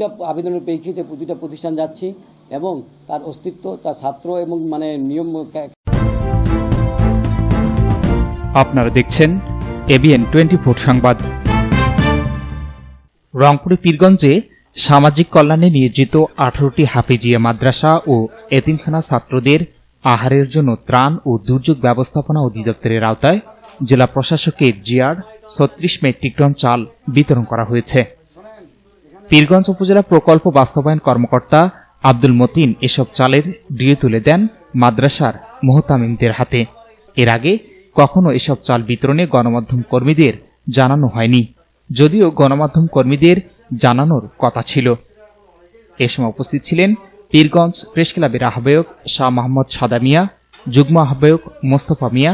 প্রতিটা আবেদনের প্রেক্ষিতে প্রতিটা প্রতিষ্ঠান যাচ্ছি এবং তার অস্তিত্ব, তার ছাত্র এবং মানে নিয়ম আপনারা দেখছেন এবিএন টোয়েন্টি ফোর সংবাদ। রংপুরের পীরগঞ্জে সামাজিক কল্যাণে নিয়োজিত আঠারোটি হাফিজিয়া মাদ্রাসা ও এতিমখানা ছাত্রদের আহারের জন্য ত্রাণ ও দুর্যোগ ব্যবস্থাপনা অধিদপ্তরের আওতায় জেলা প্রশাসকের জিয়ার ছত্রিশ মেট্রিক টন চাল বিতরণ করা হয়েছে। পীরগঞ্জ উপজেলা প্রকল্প বাস্তবায়ন কর্মকর্তা আব্দুল মতিন এসব চালের ডিও তুলে দেন মাদ্রাসার মোহতামিমদের হাতে। এর আগে কখনো এসব চাল বিতরণে গণমাধ্যম কর্মীদের জানানো হয়নি, যদিও গণমাধ্যম কর্মীদের জানানোর কথা ছিল। এ সময় উপস্থিত ছিলেন পীরগঞ্জ প্রেস ক্লাবের আহ্বায়ক শাহ মোহাম্মদ সাদা মিয়া যুগ্ম আহ্বায়ক মোস্তফা মিয়া,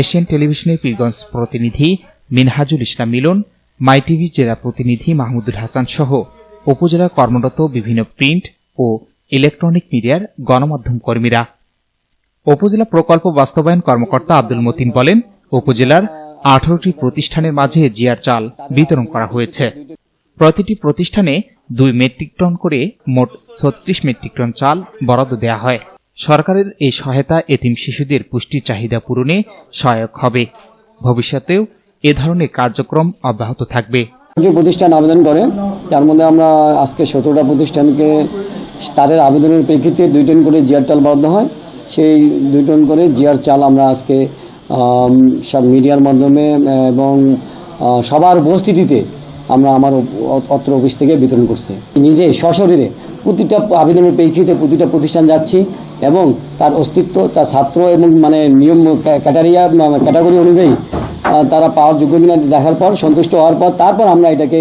এশিয়ান টেলিভিশনের পীরগঞ্জ প্রতিনিধি মিনহাজুল ইসলাম মিলন মাই টিভি জেলা প্রতিনিধি মাহমুদুল হাসান সহ উপজেলা কর্মরত বিভিন্ন প্রিন্ট ও ইলেকট্রনিক মিডিয়ার গণমাধ্যম কর্মীরা। উপজেলা প্রকল্প বাস্তবায়ন কর্মকর্তা আব্দুল মতিন বলেন, উপজেলার আঠারোটি প্রতিষ্ঠানের মাঝে জিয়ার চাল বিতরণ করা হয়েছে। প্রতিটি প্রতিষ্ঠানে দুই মেট্রিক টন করে মোট ছত্রিশ মেট্রিক টন চাল বরাদ্দ দেওয়া হয়। সরকারের এই সহায়তা এতিম শিশুদের পুষ্টি চাহিদা পূরণে সহায়ক হবে। ভবিষ্যতেও এ ধরনের কার্যক্রম অব্যাহত থাকবে। প্রতিষ্ঠান আবেদন করে, তার মধ্যে আমরা আজকে সতেরোটা প্রতিষ্ঠানকে তাদের আবেদনের প্রেক্ষিতে দুই টন করে জিয়ার চাল বরাদ্দ হয়। সেই দুই টন করে জিয়ার চাল আমরা আজকে সব মিডিয়ার মাধ্যমে, এবং সবার উপস্থিতিতে আমরা আমার অত্র অফিস থেকে বিতরণ করছি। নিজে, সশরীরে প্রতিটা আবেদনের প্রেক্ষিতে প্রতিটা প্রতিষ্ঠান যাচ্ছি, এবং তার অস্তিত্ব, তার ছাত্র এবং মানে নিয়ম ক্যাটারিয়া, ক্যাটাগরি অনুযায়ী তারা পাওয়ার যোগ্য কিনা দেখার পর, সন্তুষ্ট হওয়ার পর, তারপর আমরা এটাকে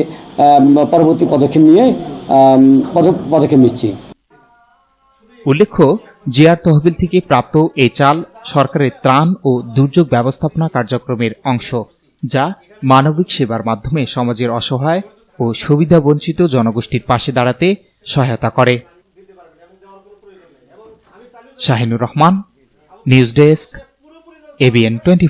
পরবর্তী পদক্ষেপ নিয়ে পদক্ষেপ নিচ্ছি। উল্লেখ্য, জিয়ার তহবিল থেকে প্রাপ্ত এই চাল সরকারের ত্রাণ ও দুর্যোগ ব্যবস্থাপনা কার্যক্রমের অংশ, যা মানবিক সেবার মাধ্যমে সমাজের অসহায় ও সুবিধাবঞ্চিত জনগোষ্ঠীর পাশে দাঁড়াতে সহায়তা করে। Shahinur Rahman, news desk ABN twenty